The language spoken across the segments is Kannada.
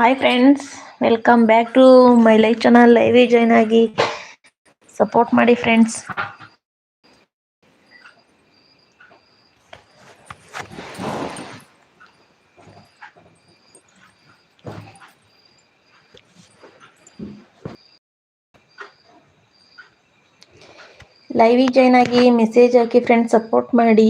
Hi friends welcome back to my life channel ಲೈವೇ join ಆಗಿ ಸಪೋರ್ಟ್ ಮಾಡಿ ಫ್ರೆಂಡ್ಸ್ ಲೈವಿಗೆ ಜಾಯ್ನ್ ಆಗಿ ಮೆಸೇಜ್ ಹಾಕಿ ಫ್ರೆಂಡ್ಸ್ ಸಪೋರ್ಟ್ ಮಾಡಿ.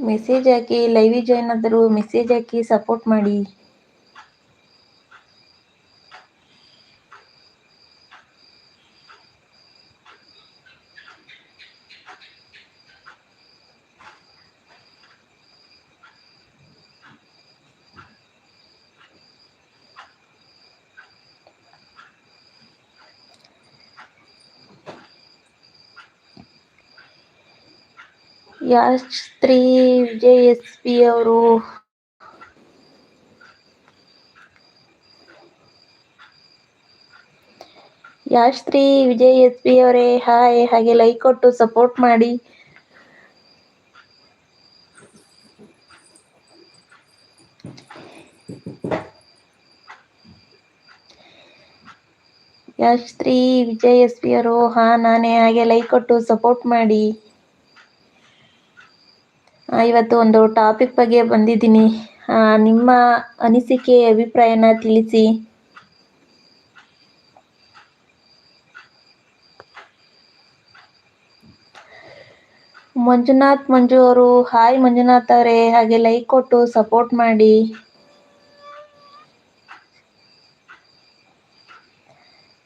ಮೆಸೇಜ್ ಹಾಕಿ ಲೈವಿಗೆ ಜಾಯ್ನ್ ಆದರೂ ಮೆಸೇಜ್ ಹಾಕಿ ಸಪೋರ್ಟ್ ಮಾಡಿ. ಯಾಸ್ತ್ರಿ ವಿಜಯ್ ಎಸ್ ಅವರು. ಯಾಶ್ರೀ ವಿಜಯ್ ಎಸ್ ಪಿ ಅವರೇ, ಹಾಯ್, ಹಾಗೆ ಲೈಕ್ ಕೊಟ್ಟು ಸಪೋರ್ಟ್ ಮಾಡಿ. ಯಾಶ್ರೀ ವಿಜಯ್ ಎಸ್ ಪಿ ಅವರು, ಹಾ, ನಾನೇ, ಹಾಗೆ ಲೈಕ್ ಕೊಟ್ಟು ಸಪೋರ್ಟ್ ಮಾಡಿ. ಇವತ್ತು ಒಂದು ಟಾಪಿಕ್ ಬಗ್ಗೆ ಬಂದಿದ್ದೀನಿ. ನಿಮ್ಮ ಅನಿಸಿಕೆ, ಅಭಿಪ್ರಾಯನ ತಿಳಿಸಿ. ಮಂಜುನಾಥ್ ಮಂಜು ಅವರು ಹಾಯ್ ಮಂಜುನಾಥ್ ಅವರೇ, ಹಾಗೆ ಲೈಕ್ ಕೊಟ್ಟು ಸಪೋರ್ಟ್ ಮಾಡಿ.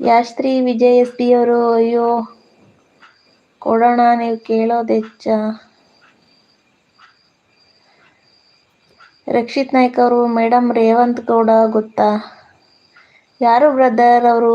ಯಾಶ್ರೀ ವಿಜಯ್ ಎಸ್ ಪಿ ಅವರು, ಅಯ್ಯೋ, ಕೊಡೋಣ, ನೀವು ಕೇಳೋದೆಚ್ಚ ರಕ್ಷಿತ್ ನಾಯ್ಕ್ ಅವರು ಮೇಡಮ್ ರೇವಂತ್ ಗೌಡ ಗೊತ್ತಾ? ಯಾರು ಬ್ರದರ್ ಅವರು?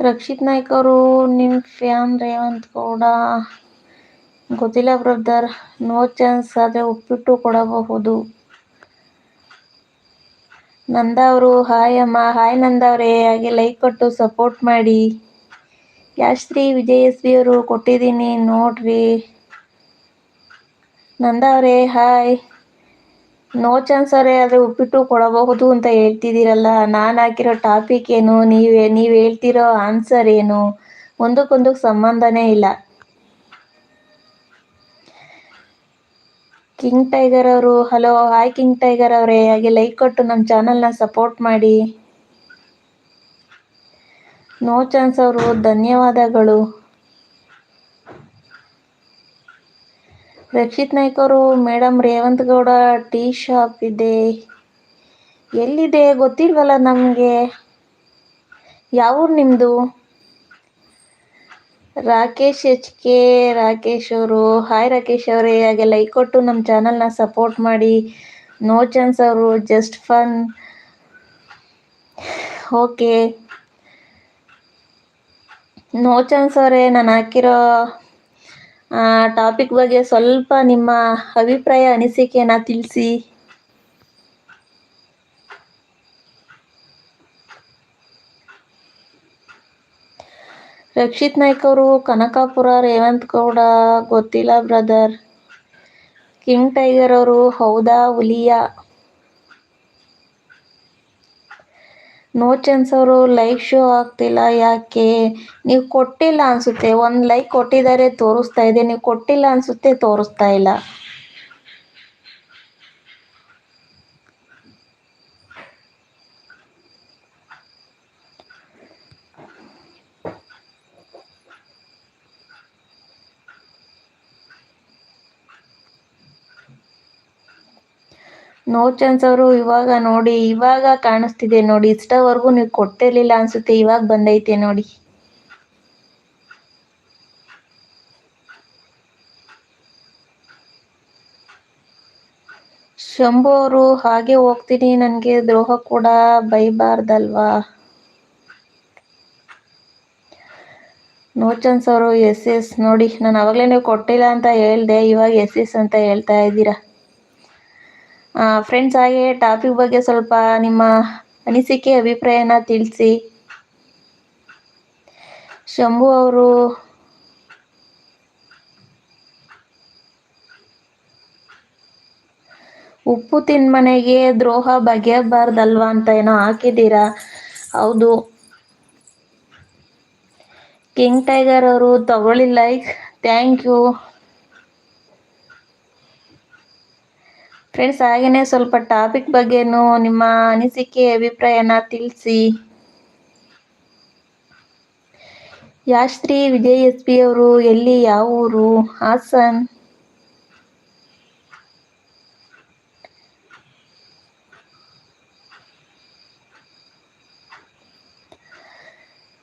ರಕ್ಷಿತ್ ನಾಯ್ಕ್ ಅವರು ನಿಮ್ಮ ಫ್ಯಾನ್ ರೇವಂತ್ ಗೌಡ. ಗೊತ್ತಿಲ್ಲ ಬ್ರದರ್, ನೋ ಚಾನ್ಸ್ ಆದರೆ ಉಪ್ಪಿಟ್ಟು ಕೊಡಬಹುದು. ನಂದ ಅವರು, ಹಾಯ್ ಅಮ್ಮ, ಹಾಯ್ ನಂದ ಅವರೇ, ಹಾಗೆ ಲೈಕ್ ಕೊಟ್ಟು ಸಪೋರ್ಟ್ ಮಾಡಿ. ಯಾಶ್ರೀ ವಿಜಯ ಅವರು ಕೊಟ್ಟಿದ್ದೀನಿ ನೋಡ್ರಿ. ನಂದ ಅವರೇ, ಹಾಯ್. ನೋ ಚಾನ್ಸ್ ಅವರೇ ಆದರೆ ಉಪ್ಪಿಟ್ಟು ಕೊಡಬಹುದು ಅಂತ ಹೇಳ್ತಿದ್ದೀರಲ್ಲ. ನಾನು ಹಾಕಿರೋ ಟಾಪಿಕ್ ಏನು? ನೀವೇ ನೀವು ಹೇಳ್ತಿರೋ ಆನ್ಸರ್ ಏನು? ಒಂದಕ್ಕೊಂದಕ್ಕೆ ಸಂಬಂಧನೇ ಇಲ್ಲ. ಕಿಂಗ್ ಟೈಗರ್ ಅವರು ಹಲೋ ಹಾಯ್ ಕಿಂಗ್ ಟೈಗರ್ ಅವರೇ. ಹಾಗೆ ಲೈಕ್ ಕೊಟ್ಟು ನಮ್ಮ ಚಾನಲ್ನ ಸಪೋರ್ಟ್ ಮಾಡಿ. ನೋ ಚಾನ್ಸ್ ಅವರು, ಧನ್ಯವಾದಗಳು. ರಕ್ಷಿತ್ ನಾಯ್ಕ ಅವರು madam Revanth Gowda tea shop ಇದೆ. ಎಲ್ಲಿದೆ ಗೊತ್ತಿಲ್ವಲ್ಲ ನಮಗೆ? ಯಾವ ನಿಮ್ಮದು ರಾಕೇಶ್ ಎಚ್ ಕೆ ರಾಕೇಶ್ ಅವರು. ಹಾಯ್ ರಾಕೇಶ್ ಅವರೇ, ಹಾಗೆ ಲೈಕ್ ಕೊಟ್ಟು ನಮ್ಮ ಚಾನಲ್ನ ಸಪೋರ್ಟ್ ಮಾಡಿ. ನೋ ಚಾನ್ಸ್ ಅವರು just fun okay no chance ಅವರೇ, ನಾನು ಹಾಕಿರೋ ಟಾಪಿಕ್ ಬಗ್ಗೆ ಸ್ವಲ್ಪ ನಿಮ್ಮ ಅಭಿಪ್ರಾಯ ಅನಿಸಿಕೆನ ತಿಳಿಸಿ. ರಕ್ಷಿತ್ ನಾಯ್ಕ್ ಅವರು, ಕನಕಾಪುರ, ರೇವಂತ್ ಗೌಡ, ಗೊತ್ತಿಲ್ಲ ಬ್ರದರ್. ಕಿಂಗ್ ಟೈಗರ್ ಅವರು, ಹೌದಾ ಹುಲಿಯಾ? ನೋ ಚಾನ್ಸ್ ಅವರು ಲೈಕ್ ಶೋ ಆಗ್ತಿಲ್ಲ, ಯಾಕೆ? ನೀವು ಕೊಟ್ಟಿಲ್ಲ ಅನ್ಸುತ್ತೆ. ಒಂದು ಲೈಕ್ ಕೊಟ್ಟಿದ್ದಾರೆ, ತೋರಿಸ್ತಾ ಇದೆ. ನೀವು ಕೊಟ್ಟಿಲ್ಲ ಅನ್ಸುತ್ತೆ, ತೋರಿಸ್ತಾ ಇಲ್ಲ. ನೋ ಚಾನ್ಸ್ ಅವರು ಇವಾಗ ನೋಡಿ, ಇವಾಗ ಕಾಣಿಸ್ತಿದೆ ನೋಡಿ. ಇಷ್ಟವರೆಗೂ ನೀವು ಕೊಟ್ಟಿರ್ಲಿಲ್ಲ ಅನ್ಸುತ್ತೆ. ಇವಾಗ ಬಂದೈತೆ ನೋಡಿ. ಶಂಭು ಅವರು, ಹಾಗೆ ಹೋಗ್ತೀನಿ. ನನಗೆ ದ್ರೋಹ ಕೂಡ ಬೈಬಾರ್ದಲ್ವಾ? ನೋ ಚಾನ್ಸ್ ಅವರು ಎಸ್ ಎಸ್ ನೋಡಿ, ನಾನು ಅವಾಗಲೇ ನೀವು ಕೊಟ್ಟಿಲ್ಲ ಅಂತ ಹೇಳಿದೆ. ಇವಾಗ ಎಸ್ ಎಸ್ ಅಂತ ಹೇಳ್ತಾ ಇದ್ದೀರಾ? ಫ್ರೆಂಡ್ಸ್ ಹಾಗೆ ಟಾಪಿಕ್ ಬಗ್ಗೆ ಸ್ವಲ್ಪ ನಿಮ್ಮ ಅನಿಸಿಕೆ, ಅಭಿಪ್ರಾಯನ ತಿಳಿಸಿ. ಶಂಭು ಅವರು ಉಪ್ಪು ತಿನ್ಮನೆಗೆ ದ್ರೋಹ ಬಗೆಯಬಾರ್ದಲ್ವಾ ಅಂತ ಏನೋ ಹಾಕಿದ್ದೀರಾ? ಹೌದು. ಕಿಂಗ್ ಟೈಗರ್ ಅವರು ತಗೊಳ್ಳಿ ಲೈಕ್ ಥ್ಯಾಂಕ್ ಯು ಫ್ರೆಂಡ್ಸ್ ಹಾಗೆಯೇ ಸ್ವಲ್ಪ ಟಾಪಿಕ್ ಬಗ್ಗೆನೂ ನಿಮ್ಮ ಅನಿಸಿಕೆ, ಅಭಿಪ್ರಾಯನ ತಿಳಿಸಿ. ಯಾಶ್ರೀ ವಿಜಯ್ ಎಸ್ ಪಿ ಅವರು, ಎಲ್ಲಿ, ಯಾವ ಊರು? ಹಾಸನ್.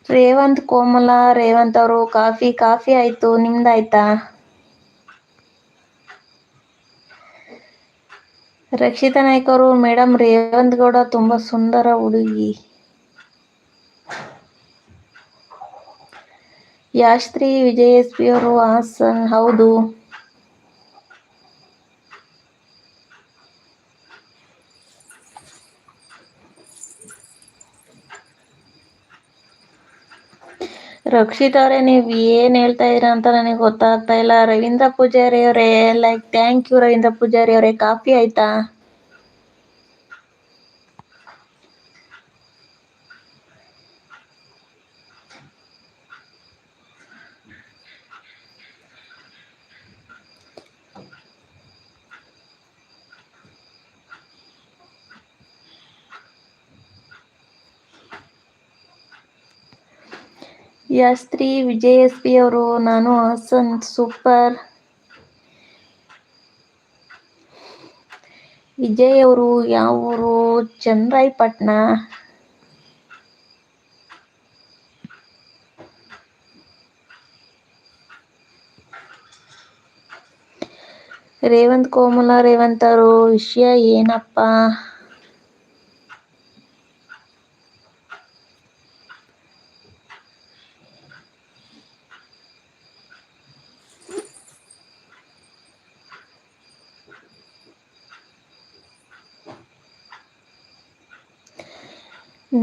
ರೇವಂತ್ ಕೋಮಲ, ರೇವಂತ್ ಅವರು, ಕಾಫಿ ಕಾಫಿ ಆಯ್ತು, ನಿಮ್ದಾಯ್ತಾ? ರಕ್ಷಿತಾ ನಾಯ್ಕ ಅವರು ಮೇಡಮ್ ರೇವಂತ್ ಗೌಡ ತುಂಬಾ ಸುಂದರ ಹುಡುಗಿ. ಯಾಶ್ರೀ ವಿಜಯ್ ಎಸ್ ಪಿ ಅವರು ಹಾಸನ್, ಹೌದು. ರಕ್ಷಿತ್ ಅವರೇ, ನೀವು ಏನು ಹೇಳ್ತಾ ಇದ್ದೀರಾ ಅಂತ ನನಗೆ ಗೊತ್ತಾಗ್ತಾ ಇಲ್ಲ. ರವೀಂದ್ರ ಪೂಜಾರಿ ಅವರೇ like thank you Ravindra Poojari ಅವರೇ, ಕಾಫಿ ಆಯ್ತಾ? ಯಾಸ್ತ್ರಿ ವಿಜಯ ಎಸ್ ಪಿ ಅವರು, ನಾನು ಹಾಸನ್, ಸೂಪರ್. ವಿಜಯ್ ಅವರು ಯಾವ ಊರು? ಚನ್ನರಾಯಪಟ್ಟಣ ರೇವಂತ್ ಕೋಮಲ, ರೇವಂತ್ ಅವರು, ವಿಷಯ ಏನಪ್ಪ?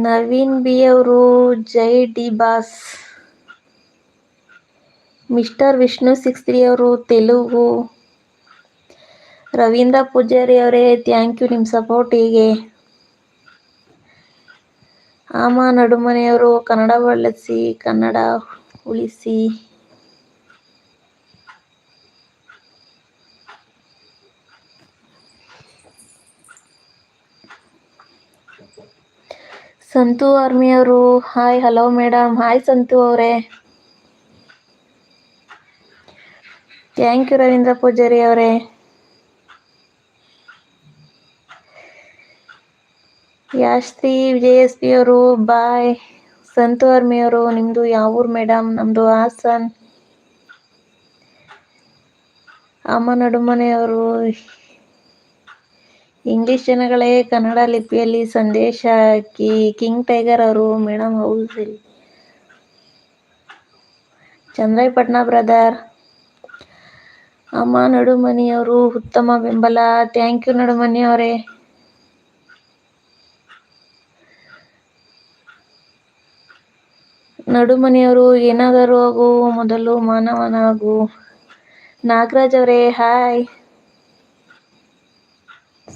ನವೀನ್ ಬಿ ಅವರು ಜೈ D boss. Mister Vishnu six three ಅವರು ತೆಲುಗು. ರವೀಂದ್ರ ಪೂಜಾರಿ ಅವರೇ ಥ್ಯಾಂಕ್ ಯು ನಿಮ್ಮ ಸಪೋರ್ಟ್ ಸಪೋರ್ಟಿಗೆ ಆಮ ನಡುಮನೆಯವರು ಕನ್ನಡ ಬಳಸಿ ಕನ್ನಡ ಉಳಿಸಿ. ಸಂತು ಆರ್ಮಿ ಅವರು. Hi hello madam hi Santhu ಅವರೇ. ಥ್ಯಾಂಕ್ ಯು ರವೀಂದ್ರ ಪೂಜಾರಿ ಅವರೇ. ಯಾಶ್ರೀ ವಿಜಯ್ ಎಸ್ ಪಿ ಅವರು, ಬಾಯ್. ಸಂತು ಆರ್ಮಿ ಅವರು ನಿಮ್ಮದು ಯಾವ ಊರು ಮೇಡಮ್ ನಮ್ಮದು ಹಾಸನ್. ಅಮ್ಮ ನಡುಮನೆಯವರು ಇಂಗ್ಲಿಷ್ ಜನಗಳೇ ಕನ್ನಡ ಲಿಪಿಯಲ್ಲಿ ಸಂದೇಶ ಹಾಕಿ ಕಿಂಗ್ ಟೈಗರ್ ಅವರು ಮೇಡಮ್ ಹೌದು ಚಂದ್ರಾಯಪಟ್ಟಣ ಬ್ರದರ್ ಅಮ್ಮ ನಡುಮನಿಯವರು ಉತ್ತಮ ಬೆಂಬಲ. ಥ್ಯಾಂಕ್ ಯು ನಡುಮನಿ ಅವರೇ ನಡುಮನಿಯವರು ಏನಾದರೂ ಆಗು, ಮೊದಲು ಮಾನವನಾಗು. ನಾಗರಾಜ್ ಅವರೇ ಹಾಯ್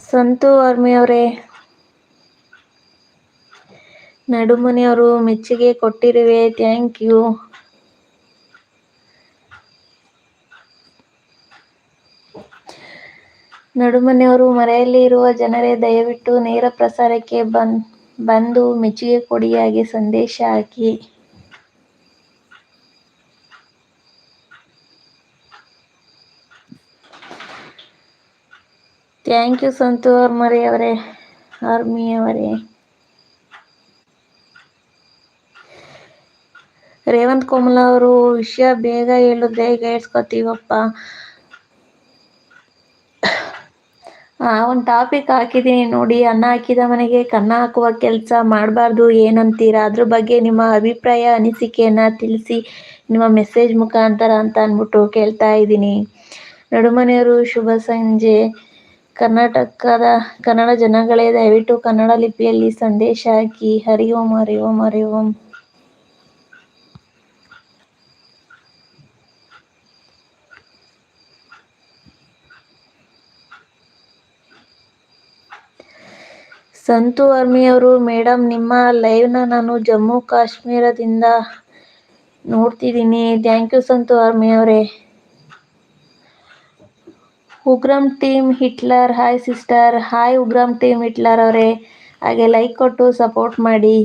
ಸಂತು ಅವರೇ ನಡುಮನೆಯವರು ಮೆಚ್ಚುಗೆ ಕೊಟ್ಟಿರುವೆ, ಥ್ಯಾಂಕ್ ಯು. ನಡುಮನೆಯವರು ಮರೆಯಲ್ಲಿ ಇರುವ ಜನರೇ, ದಯವಿಟ್ಟು ನೇರ ಪ್ರಸಾರಕ್ಕೆ ಬಂದ್, ಬಂದು ಮೆಚ್ಚುಗೆ ಕೊಡಿ ಸಂದೇಶ ಹಾಕಿ. ಥ್ಯಾಂಕ್ ಯು ಸಂತು ಮರಿ ಅವರೇ ಆರ್ಮಿ ಅವರೇ. ರೇವಂತ್ ಕೋಮಲ ಅವರು, ವಿಷಯ ಬೇಗ ಹೇಳಿದ್ರೆ ಕೇಳಿಸ್ಕೊತೀವಪ್ಪ ಒಂದು ಟಾಪಿಕ್ ಹಾಕಿದ್ದೀನಿ ನೋಡಿ, ಅನ್ನ ಹಾಕಿದ ಮನೆಗೆ ಕನ್ನ ಹಾಕುವ ಕೆಲಸ ಮಾಡಬಾರ್ದು ಏನಂತೀರಾ? ಅದ್ರ ಬಗ್ಗೆ ನಿಮ್ಮ ಅಭಿಪ್ರಾಯ, ಅನಿಸಿಕೆಯನ್ನು ತಿಳಿಸಿ, ನಿಮ್ಮ ಮೆಸೇಜ್ ಮುಖಾಂತರ ಅಂತ ಅಂದ್ಬಿಟ್ಟು ಕೇಳ್ತಾ ಇದ್ದೀನಿ. ನಡುಮನೆಯವರು ಶುಭ ಸಂಜೆ. ಕರ್ನಾಟಕದ, ಕನ್ನಡ ಜನಗಳೇ ದಯವಿಟ್ಟು ಕನ್ನಡ ಲಿಪಿಯಲ್ಲಿ ಸಂದೇಶ ಹಾಕಿ, ಹರಿ ಓಂ ಹರಿ ಓಂ ಹರಿ ಓಂ. ಸಂತು ಅವರು ಮೇಡಮ್ ನಿಮ್ಮ ಲೈವ್ನ ನಾನು ಜಮ್ಮು ಕಾಶ್ಮೀರದಿಂದ ನೋಡ್ತಿದ್ದೀನಿ. ಥ್ಯಾಂಕ್ ಯು ಸಂತು ಅವರೇ Ugram team Hitler hi sister, hi Ugram team Hitler ಅವರೇ, ಹಾಗೆ ಲೈಕ್ ಕೊಟ್ಟು ಸಪೋರ್ಟ್ ಮಾಡಿ.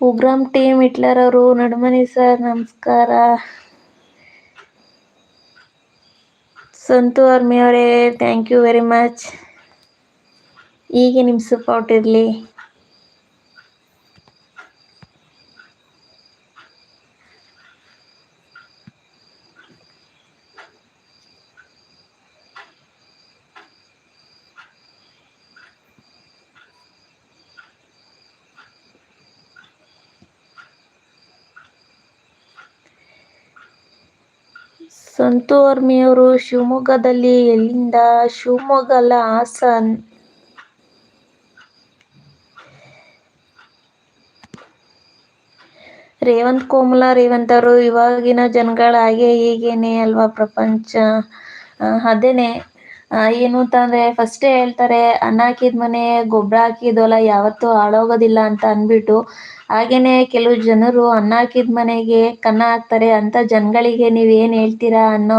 ಉಗ್ರಂ ಟೀಮ್ ಹಿಟ್ಲರ್ ಅವರು, ನಡುಮನಿ ಸರ್, ನಮಸ್ಕಾರ. ಸಂತು ಅವರೇ ಥ್ಯಾಂಕ್ ಯು ವೆರಿ ಮಚ್ ಹೀಗೆ ನಿಮ್ಮ ಸಪೋರ್ಟ್ ಇರಲಿ. ಸಂತು ಅವರು ಶಿವಮೊಗ್ಗದಲ್ಲಿ ಎಲ್ಲಿಂದ ಶಿವಮೊಗ್ಗ ಹಾಸನ್? ರೇವಂತ್ ಕೋಮಲ ರೇವಂತ್ ಅವರು ಇವಾಗಿನ ಜನಗಳ ಹಾಗೆ ಹೀಗೇನೆ ಅಲ್ವಾ ಪ್ರಪಂಚ? ಅದೇನೆ. ಏನು ಅಂತಂದ್ರೆ ಫಸ್ಟೇ ಹೇಳ್ತಾರೆ, ಅನ್ನ ಹಾಕಿದ ಮನೆ ಗೊಬ್ಬರ ಹಾಕಿದೋಲ ಯಾವತ್ತೂ ಹಾಳೋಗೋದಿಲ್ಲ ಅಂತ ಅಂದ್ಬಿಟ್ಟು, ಹಾಗೇನೆ ಕೆಲವು ಜನರು ಅನ್ನ ಹಾಕಿದ ಮನೆಗೆ ಕನ್ನ ಹಾಕ್ತಾರೆ ಅಂತ ಜನಗಳಿಗೆ ನೀವು ಏನು ಹೇಳ್ತೀರಾ ಅನ್ನೋ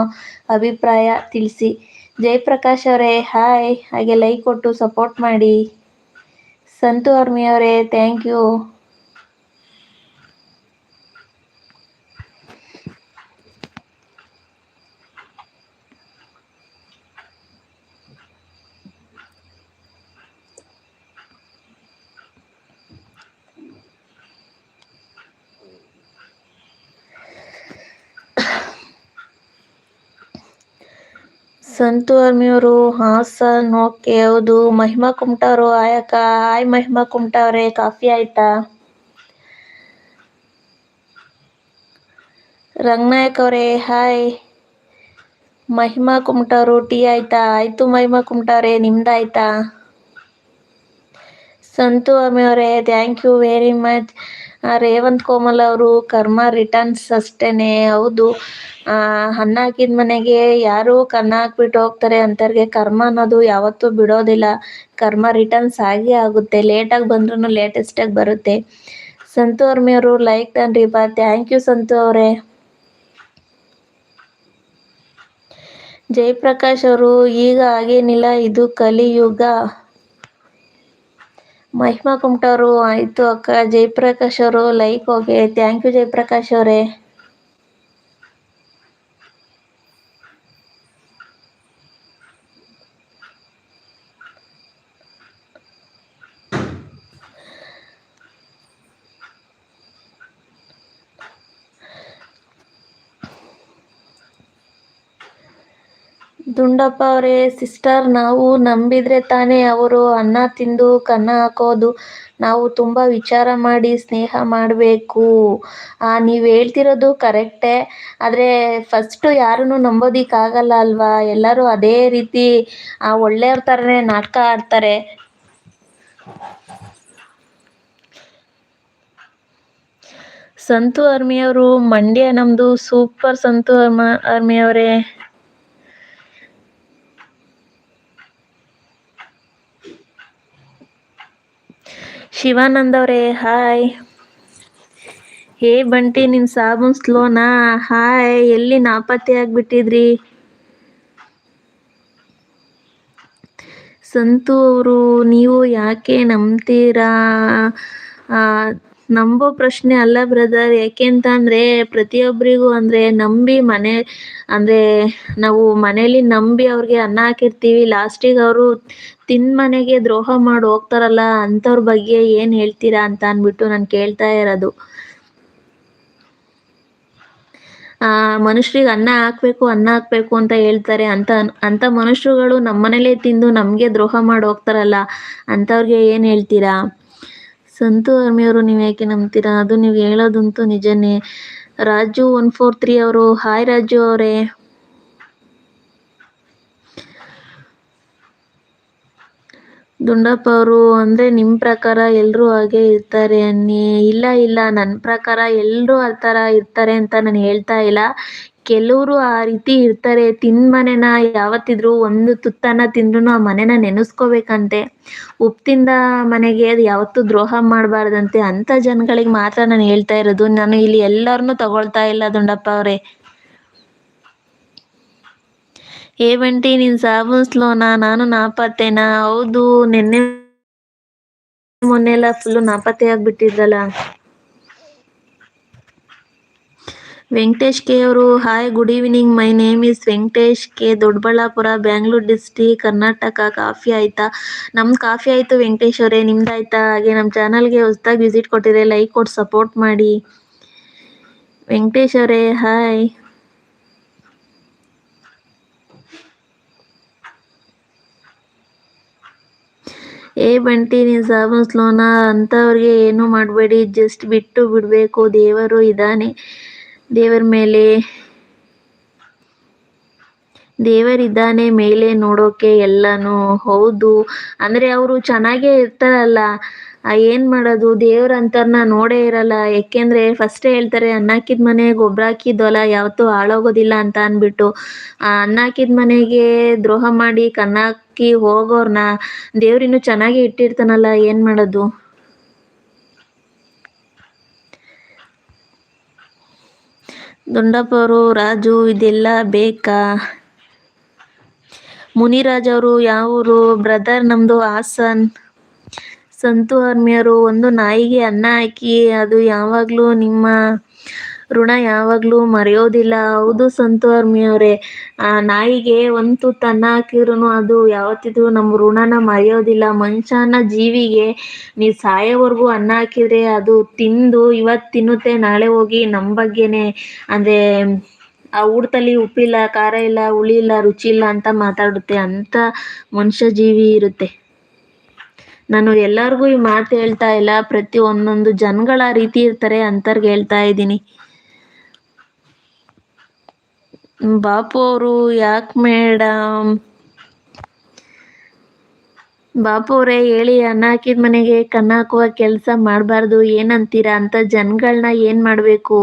ಅಭಿಪ್ರಾಯ ತಿಳಿಸಿ. ಜಯಪ್ರಕಾಶ್ ಅವರೇ, ಹಾಯ್, ಹಾಗೆ ಲೈಕ್ ಕೊಟ್ಟು ಸಪೋರ್ಟ್ ಮಾಡಿ. ಸಂತು ಅವರೇ ಥ್ಯಾಂಕ್ ಯು ಸಂತು ಅರ್ಮಿಯವರು, ಹಾಸನ್, ಓಕೆ, ಹೌದು. ಮಹಿಮಾ ಕುಮಟವರು ಆಯಕ್ಕ ಹಾಯ್ ಮಹಿಮಾ ಕುಮಟ ಅವರೇ ಕಾಫಿ ಆಯ್ತಾ? ರಂಗನಾಯಕ್ ಅವರೇ, ಹಾಯ್. ಮಹಿಮಾ ಕುಮಟವರು, ಟೀ ಆಯ್ತಾ? ಆಯ್ತು ಮಹಿಮಾ ಕುಮಟವ್ರೆ, ನಿಮ್ದಾಯ್ತಾ? ಸಂತು ಅವರೇ thank you very much Revanth Komal ಅವರು, ಕರ್ಮ ರಿಟರ್ನ್ಸ್ ಅಷ್ಟೇನೆ. ಹೌದು. ಅನ್ನ ಹಾಕಿದ ಮನೆಗೆ ಯಾರು ಕನ್ನ ಹಾಕ್ಬಿಟ್ಟು ಹೋಗ್ತಾರೆ ಅಂತವ್ರಿಗೆ ಕರ್ಮ ಅನ್ನೋದು ಯಾವತ್ತೂ ಬಿಡೋದಿಲ್ಲ. ಕರ್ಮ ರಿಟರ್ನ್ಸ್ ಆಗೇ ಆಗುತ್ತೆ. ಲೇಟಾಗಿ ಬಂದ್ರೂ ಲೇಟೆಸ್ಟಾಗಿ ಬರುತ್ತೆ. ಸಂತು ಅವರು ಲೈಕ್ ತನ್ರಿ ಬಾ. ಥ್ಯಾಂಕ್ ಯು ಸಂತು ಅವರೇ. ಜಯಪ್ರಕಾಶ್ ಅವರು, ಈಗ ಆಗೇನಿಲ್ಲ ಇದು ಕಲಿಯುಗ. ಮಹಿಮಾ ಕುಮಟವರು ಆಯಿತು ಅಕ್ಕ. ಜಯಪ್ರಕಾಶ್ ಅವರು like okay thank you Jayaprakash ಅವರೇ. ದುಂಡಪ್ಪ ಅವರೇ, ಸಿಸ್ಟರ್ ನಾವು ನಂಬಿದ್ರೆ ತಾನೇ ಅವರು ಅನ್ನ ತಿಂದು ಕನ್ನ ಹಾಕೋದು. ನಾವು ತುಂಬ ವಿಚಾರ ಮಾಡಿ ಸ್ನೇಹ ಮಾಡಬೇಕು. ನೀವು ಹೇಳ್ತಿರೋದು ಕರೆಕ್ಟೇ. ಆದರೆ ಫಸ್ಟು ಯಾರನ್ನು ನಂಬೋದಕ್ಕಾಗಲ್ಲ ಅಲ್ವಾ? ಎಲ್ಲರೂ ಅದೇ ರೀತಿ, ಆ, ಒಳ್ಳೆಯವ್ರ ಥರನೇ ನಾಟಕ ಆಡ್ತಾರೆ. ಸಂತು ಅರ್ಮಿಯವರು, ಮಂಡ್ಯ ನಮ್ಮದು ಸೂಪರ್ ಸಂತು ಅರ್ಮ ಆರ್ಮಿಯವರೇ ಶಿವಾನಂದ್ ಅವರೇ ಹಾಯ್ ಹೇ ಬಂಟಿ, ನಿನ್ ಸಾಬೂನ್ ಸ್ಲೋನಾ? ಹಾಯ್ ಎಲ್ಲಿ ನಾಪತ್ತೆ ಆಗ್ಬಿಟ್ಟಿದ್ರಿ? ಸಂತು ಅವರು, ನೀವು ಯಾಕೆ ನಂಬ್ತೀರಾ? ನಂಬೋ ಪ್ರಶ್ನೆ ಅಲ್ಲ ಬ್ರದರ್ ಯಾಕೆಂತಂದರೆ ಪ್ರತಿಯೊಬ್ಬರಿಗೂ ಅಂದ್ರೆ ನಂಬಿ ಮನೆ, ಅಂದ್ರೆ ನಾವು ಮನೇಲಿ ನಂಬಿ ಅವ್ರಿಗೆ ಅನ್ನ ಹಾಕಿರ್ತೀವಿ. ಲಾಸ್ಟಿಗೆ ಅವರು ತಿನ್ ಮನೆಗೆ ದ್ರೋಹ ಮಾಡಿ ಹೋಗ್ತಾರಲ್ಲ ಅಂತವ್ರ ಬಗ್ಗೆ ಏನ್ ಹೇಳ್ತೀರಾ ಅಂತ ಅನ್ಬಿಟ್ಟು ನಾನು ಕೇಳ್ತಾ ಇರೋದು. ಆ ಮನುಷ್ಯರಿಗೆ ಅನ್ನ ಹಾಕ್ಬೇಕು ಅನ್ನ ಹಾಕ್ಬೇಕು ಅಂತ ಹೇಳ್ತಾರೆ. ಅಂತ ಅಂತ ಮನುಷ್ಯರುಗಳು ನಮ್ಮ ಮನೇಲೇ ತಿಂದು ನಮ್ಗೆ ದ್ರೋಹ ಮಾಡಿ ಹೋಗ್ತಾರಲ್ಲ ಅಂತವ್ರಿಗೆ ಏನ್ ಹೇಳ್ತೀರಾ? ಸಂತು ಆರ್ಮಿಯವರು ನೀವು ಯಾಕೆ ನಂಬ್ತೀರಾ? ಅದು ನೀವು ಹೇಳೋದಂತೂ ನಿಜನೇ. ರಾಜು ಒನ್ ಫೋರ್ ತ್ರೀ ಅವರು ಹಾಯ್ ರಾಜು ಅವರೇ. ದುಂಡಪ್ಪ ಅವರು, ಅಂದ್ರೆ ನಿಮ್ ಪ್ರಕಾರ ಎಲ್ರು ಹಾಗೆ ಇರ್ತಾರೆ ಅನ್ನಿ ಇಲ್ಲ ಇಲ್ಲ ನನ್ನ ಪ್ರಕಾರ ಎಲ್ಲರೂ ಆ ಥರ ಇರ್ತಾರೆ ಅಂತ ನಾನು ಹೇಳ್ತಾ ಇಲ್ಲ. ಕೆಲವರು ಆ ರೀತಿ ಇರ್ತಾರೆ ತಿಂದ ಮನೆನ ಯಾವತ್ತಿದ್ರು ಒಂದು ತುತ್ತನ್ನ ತಿಂದ್ರೂ ಆ ಮನೆನ ನೆನೆಸ್ಕೋಬೇಕಂತೆ. ಉಪ್ಪು ಮನೆಗೆ ಅದು ಯಾವತ್ತೂ ದ್ರೋಹ ಮಾಡಬಾರ್ದಂತೆ. ಅಂತ ಜನಗಳಿಗೆ ಮಾತ್ರ ನಾನು ಹೇಳ್ತಾ ಇರೋದು. ನಾನು ಇಲ್ಲಿ ಎಲ್ಲರನ್ನೂ ತಗೊಳ್ತಾ ಇಲ್ಲ ದುಂಡಪ್ಪ ಅವರೇ. ಏ ಬಂಟಿ, ನೀನ್ ಸಾಬೂನ್ಸ್ಲೋನಾ ನಾನು ನಾಪತ್ತೆನಾ? ಹೌದು, ನಿನ್ನೆ ಮೊನ್ನೆಲ್ಲ ಫುಲ್ಲು ನಾಪತ್ತೆ ಆಗ್ಬಿಟ್ಟಿದ್ರಲ್ಲ. ವೆಂಕಟೇಶ್ ಕೆ ಅವರು hi good evening my name is Venkatesh K. Doddaballapura Bangalore district Karnataka. Coffee ಆಯ್ತಾ? ನಮ್ದು ಕಾಫಿ ಆಯ್ತು ವೆಂಕಟೇಶ್ ಅವರೇ. ನಿಮ್ದಾಯ್ತಾ? ಹಾಗೆ ನಮ್ಮ ಚಾನಲ್ಗೆ ಹೊಸದಾಗಿ ವಿಸಿಟ್ ಕೊಟ್ಟಿದ್ರೆ ಲೈಕ್ ಕೊಟ್ ಸಪೋರ್ಟ್ ಮಾಡಿ. ವೆಂಕಟೇಶ್ ಅವರೇ ಹಾಯ್ ಏ ಬಂಟಿ ಸಾಬೂನ್ ಸ್ಲೋನ? ಅಂಥವ್ರಿಗೆ ಏನೂ ಮಾಡಬೇಡಿ. ಜಸ್ಟ್ ಬಿಟ್ಟು ಬಿಡಬೇಕು. ದೇವರು ಇದ್ದಾನೆ ದೇವರ ಮೇಲೆ, ದೇವರಿದ್ದಾನೆ ಮೇಲೆ ನೋಡೋಕೆ ಎಲ್ಲಾನು ಹೌದು. ಅಂದ್ರೆ ಅವರು ಚೆನ್ನಾಗೇ ಇರ್ತಾರಲ್ಲ. ಏನ್ ಮಾಡೋದು? ದೇವ್ರ ಅಂತರ್ನ ನೋಡೇ ಇರಲ್ಲ. ಯಾಕೆಂದ್ರೆ ಫಸ್ಟ್ ಹೇಳ್ತಾರೆ ಅನ್ನ ಹಾಕಿದ ಮನೆ ಗೊಬ್ಬರ ಹಾಕಿದ್ವಲ್ಲ ಯಾವತ್ತೂ ಹಾಳಾಗೋದಿಲ್ಲ ಅಂತ ಅಂದ್ಬಿಟ್ಟು. ಅನ್ನ ಹಾಕಿದ ಮನೆಗೆ ದ್ರೋಹ ಮಾಡಿ ಕನ್ನಾಕಿ ಹೋಗೋರ್ನ ದೇವ್ರಿನ್ನು ಚೆನ್ನಾಗಿ ಇಟ್ಟಿರ್ತಾನಲ್ಲ, ಏನ್ ಮಾಡೋದು? ದುಂಡಪ್ಪ ಅವರು ರಾಜು, ಇದೆಲ್ಲ ಬೇಕಾ? ಮುನಿರಾಜ್ ಅವರು ಯಾವೂರು? ಬ್ರದರ್ ನಮ್ದು ಹಾಸನ್. ಸಂತು ಆರ್ಮಿಯವರು ಒಂದು ನಾಯಿಗೆ ಅನ್ನ ಹಾಕಿ, ಅದು ಯಾವಾಗಲೂ ನಿಮ್ಮ ಋಣ ಯಾವಾಗಲೂ ಮರೆಯೋದಿಲ್ಲ. ಹೌದು ಸಂತು ಆರ್ಮಿಯವರೇ ಆ ನಾಯಿಗೆ ಒಂದು ತುತ್ತು ಅನ್ನ ಹಾಕಿದ್ರು ಅದು ಯಾವತ್ತಿದ್ರು ನಮ್ಮ ಋಣನ ಮರೆಯೋದಿಲ್ಲ. ಮನುಷ್ಯನ ಜೀವಿಗೆ ನೀವು ಸಾಯೋವರೆಗೂ ಅನ್ನ ಹಾಕಿದ್ರೆ ಅದು ತಿಂದು ಇವತ್ತು ತಿನ್ನುತ್ತೆ, ನಾಳೆ ಹೋಗಿ ನಮ್ಮ ಬಗ್ಗೆನೆ. ಅಂದ್ರೆ ಆ ಊಟದಲ್ಲಿ ಉಪ್ಪಿಲ್ಲ, ಖಾರ ಇಲ್ಲ, ಹುಳಿ ಇಲ್ಲ, ರುಚಿ ಇಲ್ಲ ಅಂತ ಮಾತಾಡುತ್ತೆ. ಅಂತ ಮನುಷ್ಯ ಜೀವಿ ಇರುತ್ತೆ. ನಾನು ಎಲ್ಲರಿಗೂ ಈ ಮಾತು ಹೇಳ್ತಾ ಇಲ್ಲ. ಪ್ರತಿ ಒಂದೊಂದು ಜನಗಳ ರೀತಿ ಇರ್ತಾರೆ ಅಂತರ್ಗೆ ಹೇಳ್ತಾ ಇದ್ದೀನಿ. ಬಾಪು ಅವರು ಯಾಕೆ ಮೇಡಮ್ ಬಾಪು ಅವರೇ ಹೇಳಿ, ಅನ್ನ ಹಾಕಿದ ಮನೆಗೆ ಕನ್ನ ಹಾಕುವ ಕೆಲಸ ಮಾಡಬಾರ್ದು, ಏನಂತೀರಾ ಅಂತ ಜನಗಳನ್ನ ಏನು ಮಾಡಬೇಕು?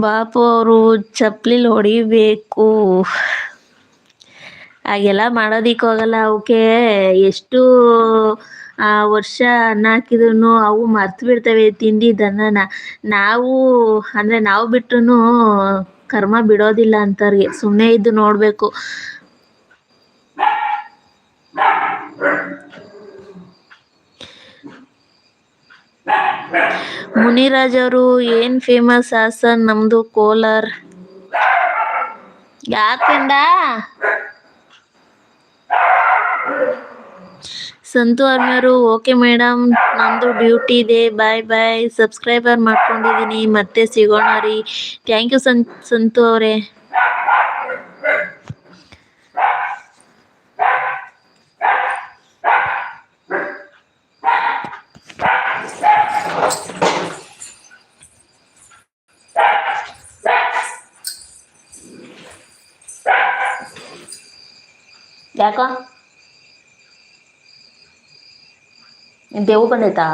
ಬಾಪು ಅವರು ಚಪ್ಪಲಿಲಿ ಹೊಡಿಬೇಕು. ಹಾಗೆಲ್ಲ ಮಾಡೋದಿಕ್ಕೆ ಹೋಗಲ್ಲ ಅವಕ್ಕೆ ಎಷ್ಟು, ಆ ವರ್ಷ ಅನ್ನ ಹಾಕಿದ್ರು ಅವು ಮರ್ತು ಬಿಡ್ತವೆ ತಿಂದಿದ್ದನ್ನ ನಾವು, ಅಂದ್ರೆ ನಾವು ಬಿಟ್ರು ಕರ್ಮ ಬಿಡೋದಿಲ್ಲ ಅಂತಾರೆ ಸುಮ್ಮನೆ ಇದ್ದು ನೋಡಬೇಕು. ಮುನಿರಾಜ್ ಅವರು ಏನ್ ಫೇಮಸ್ ಹಾಸನ್? ನಮ್ದು ಕೋಲಾರ್. ಯಾಕಂದ ಸಂತು ಆರ್ಮಿಯವರು ಓಕೆ ಮೇಡಮ್ ನಂದು ಡ್ಯೂಟಿ ಇದೆ. ಬಾಯ್ ಬಾಯ್ ಸಬ್ಸ್ಕ್ರೈಬರ್ ಮಾಡ್ಕೊಂಡಿದ್ದೀನಿ ಮತ್ತೆ ಸಿಗೋಣ ರೀ. ಥ್ಯಾಂಕ್ ಯು ಸಂತು ಅವರೇ. ಯಾಕ ದೇವು ಬಂದೈತಾ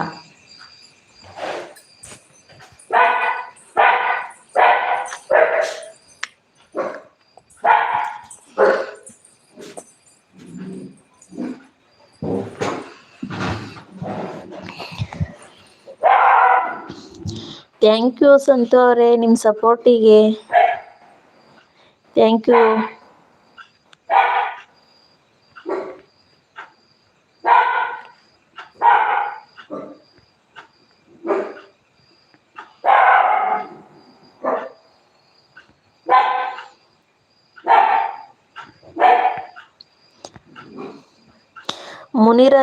ಥ್ಯಾಂಕ್ ಯು ಸಂತು ಅವರೇ ನಿಮ್ಮ ಸಪೋರ್ಟಿಗೆ ಥ್ಯಾಂಕ್ ಯು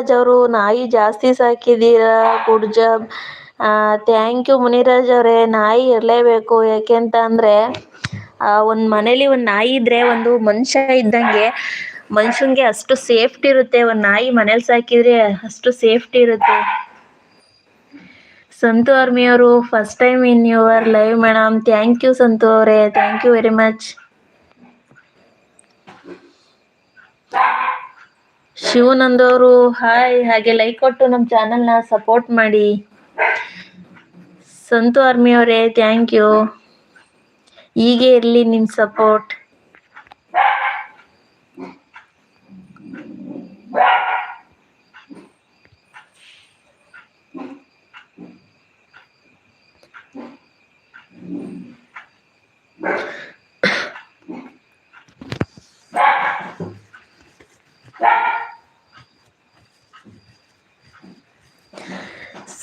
ಮುನಿರಾಜ್ ಅವರು ನಾಯಿ ಜಾಸ್ತಿ ಸಾಕಿದ್ದೀರಾ good job thank you Muniraj ಅವರೇ ನಾಯಿ ಇರಲೇಬೇಕು. ಯಾಕೆಂತ ಆ, ಒಂದು ಮನೇಲಿ ಒಂದು ನಾಯಿ ಇದ್ರೆ ಒಂದು ಮನುಷ್ಯ ಇದ್ದಂಗೆ ಮನುಷ್ಯಂಗೆ ಅಷ್ಟು ಸೇಫ್ಟಿ ಇರುತ್ತೆ. ಒಂದು ನಾಯಿ ಮನೇಲಿ ಸಾಕಿದ್ರೆ ಅಷ್ಟು ಸೇಫ್ಟಿ ಇರುತ್ತೆ. ಸಂತು ಅವರು first time in your live madam thank you Santhu ಅವರೇ. Thank you very much Shivanand ಅವರು ಹಾಯ್, ಹಾಗೆ ಲೈಕ್ ಕೊಟ್ಟು ನಮ್ಮ ನ ಸಪೋರ್ಟ್ ಮಾಡಿ. ಸಂತು ಆರ್ಮಿ ಅವರೇ ಥ್ಯಾಂಕ್ ಯು ಹೀಗೆ ಇರಲಿ ನಿಮ್ಮ ಸಪೋರ್ಟ್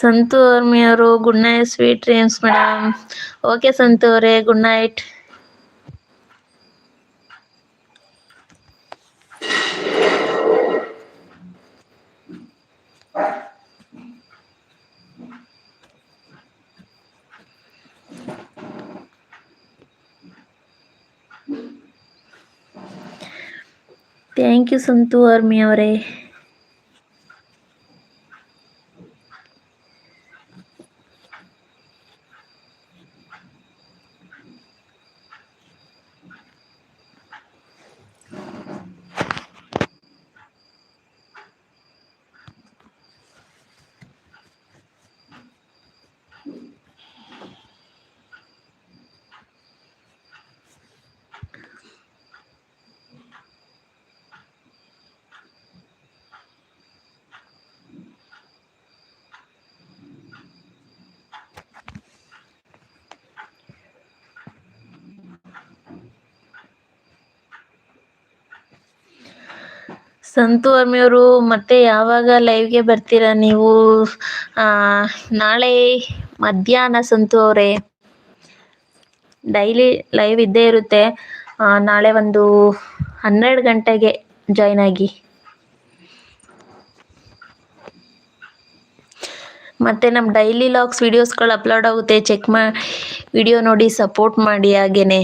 ಸಂತು ಆರ್ಮಿ ಅವರು good night, sweet dreams madam. Okay Santhu ಅವರೇ good night. Thank you Santhu army ಅವರೇ ಸಂತು ಅವರು ಮತ್ತೆ ಯಾವಾಗ ಲೈವ್ಗೆ ಬರ್ತೀರಾ ನೀವು? ನಾಳೆ ಮಧ್ಯಾಹ್ನ ಸಂತು ಅವರೇ. ಡೈಲಿ ಲೈವ್ ಇದ್ದೇ ಇರುತ್ತೆ. ನಾಳೆ ಒಂದು ಹನ್ನೆರಡು ಗಂಟೆಗೆ ಜಾಯ್ನ್ ಆಗಿ. ಮತ್ತೆ ನಮ್ಮ ಡೈಲಿ ಲಾಗ್ಸ್ ವಿಡಿಯೋಸ್ಗಳು ಅಪ್ಲೋಡ್ ಆಗುತ್ತೆ. ಚೆಕ್ ಮಾ ವಿಡಿಯೋ ನೋಡಿ ಸಪೋರ್ಟ್ ಮಾಡಿ ಹಾಗೇನೆ.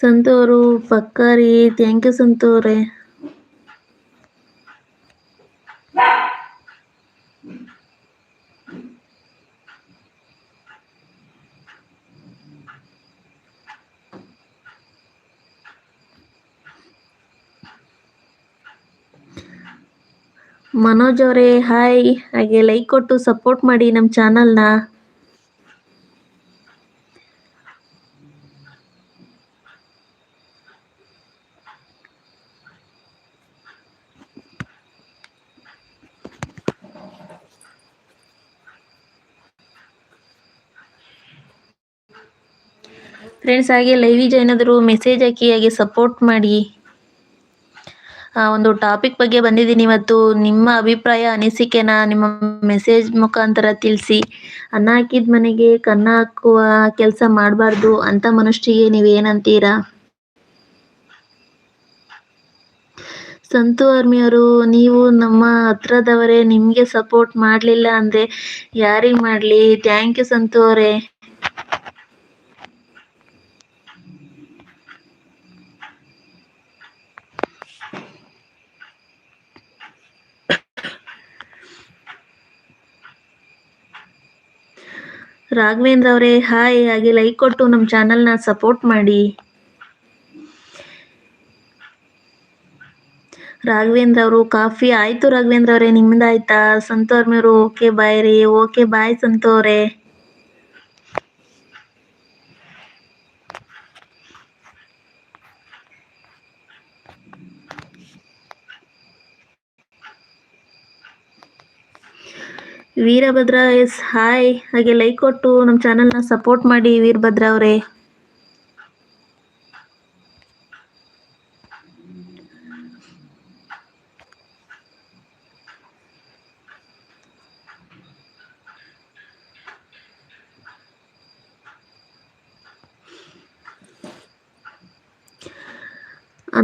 ಸಂತು ಅವರು ಪಕ್ಕ ಥ್ಯಾಂಕ್ ಯು ಸಂತೋರೆ. ಮನೋಜ್ ಅವರೇ ಹಾಯ್ ಹಾಗೆ ಲೈಕ್ ಕೊಟ್ಟು ಸಪೋರ್ಟ್ ಮಾಡಿ ನಮ್ಮ ಚಾನಲ್ನ ಫ್ರೆಂಡ್ಸ್ ಹಾಗೆ ಲೈವಿಗೆ ಜಾಯ್ನ್ ಆದರೂ ಮೆಸೇಜ್ ಹಾಕಿ ಹಾಗೆ ಸಪೋರ್ಟ್ ಮಾಡಿ. ಆ, ಒಂದು ಟಾಪಿಕ್ ಬಗ್ಗೆ ಬಂದಿದ್ದೀನಿ ಇವತ್ತು. ನಿಮ್ಮ ಅಭಿಪ್ರಾಯ ಅನಿಸಿಕೆನ ನಿಮ್ಮ ಮೆಸೇಜ್ ಮುಖಾಂತರ ತಿಳಿಸಿ. ಅನ್ನ ಹಾಕಿದ ಮನೆಗೆ ಕನ್ನ ಹಾಕುವ ಕೆಲಸ ಮಾಡಬಾರ್ದು ಅಂತ ಮನುಷ್ಯರಿಗೆ ನೀವೇನಂತೀರಾ ಸಂತು ಆರ್ಮಿಯವರು ನೀವು ನಮ್ಮ ಹತ್ರದವರೇ ನಿಮಗೆ ಸಪೋರ್ಟ್ ಮಾಡಲಿಲ್ಲ ಅಂದ್ರೆ ಯಾರಿಗ್ ಮಾಡ್ಲಿ? ಥ್ಯಾಂಕ್ ಯು ಸಂತು ಅವರೇ. ರಾಘವೇಂದ್ರ ಅವರೇ, ಹಾಯ್. ಹಾಗೆ ಲೈಕ್ ಕೊಟ್ಟು ನಮ್ಮ ಚಾನಲ್ನ ಸಪೋರ್ಟ್ ಮಾಡಿ. ರಾಘವೇಂದ್ರ ಅವರು, ಕಾಫಿ ಆಯ್ತು ರಾಘವೇಂದ್ರ ಅವರೇ ನಿಮ್ದಾಯ್ತಾ ಅವ್ರಮೇರು ಓಕೆ ಬಾಯ್ ರೀ. Okay bye Santhu Veerabhadra S hi ಹಾಗೆ ಲೈಕ್ ಕೊಟ್ಟು ನಮ್ಮ ಚಾನಲ್ನ ಸಪೋರ್ಟ್ ಮಾಡಿ ವೀರಭದ್ರ ಅವರೇ.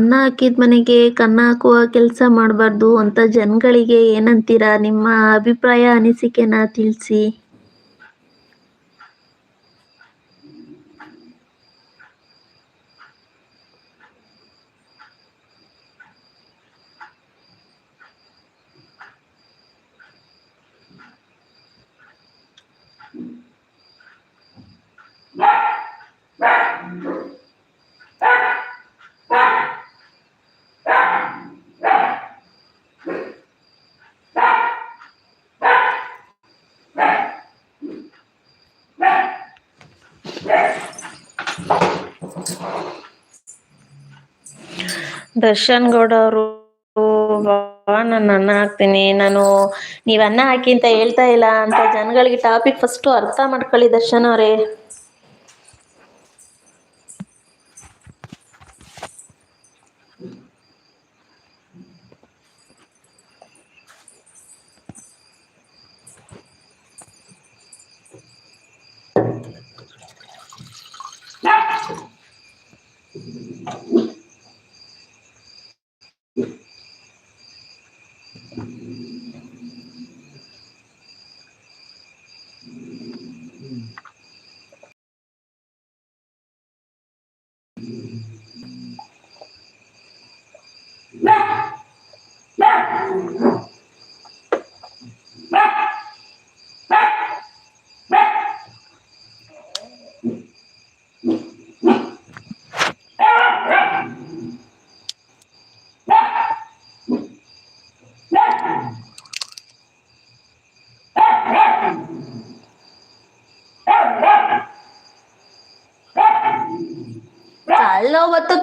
ಅನ್ನ ಹಾಕಿದ ಮನೆಗೆ ಕನ್ನ ಹಾಕುವ ಕೆಲಸ ಮಾಡಬಾರ್ದು ಅಂತ ಜನಗಳಿಗೆ ಏನಂತೀರಾ? ನಿಮ್ಮ ಅಭಿಪ್ರಾಯ ಅನಿಸಿಕೆನ ತಿಳಿಸಿ. ದರ್ಶನ್ ಗೌಡ ಅವರು ನಾನು ಅನ್ನ ಹಾಕ್ತೀನಿ. ನಾನು, ನೀವ್ ಅನ್ನ ಹಾಕಿ ಅಂತ ಹೇಳ್ತಾ ಇಲ್ಲ ಅಂತ ಜನಗಳಿಗೆ ಟಾಪಿಕ್ ಫಸ್ಟ್ ಅರ್ಥ ಮಾಡ್ಕೊಳ್ಳಿ ದರ್ಶನ್ ಅವರೇ. ಅಲ್ಲೋ ಬತ್ತು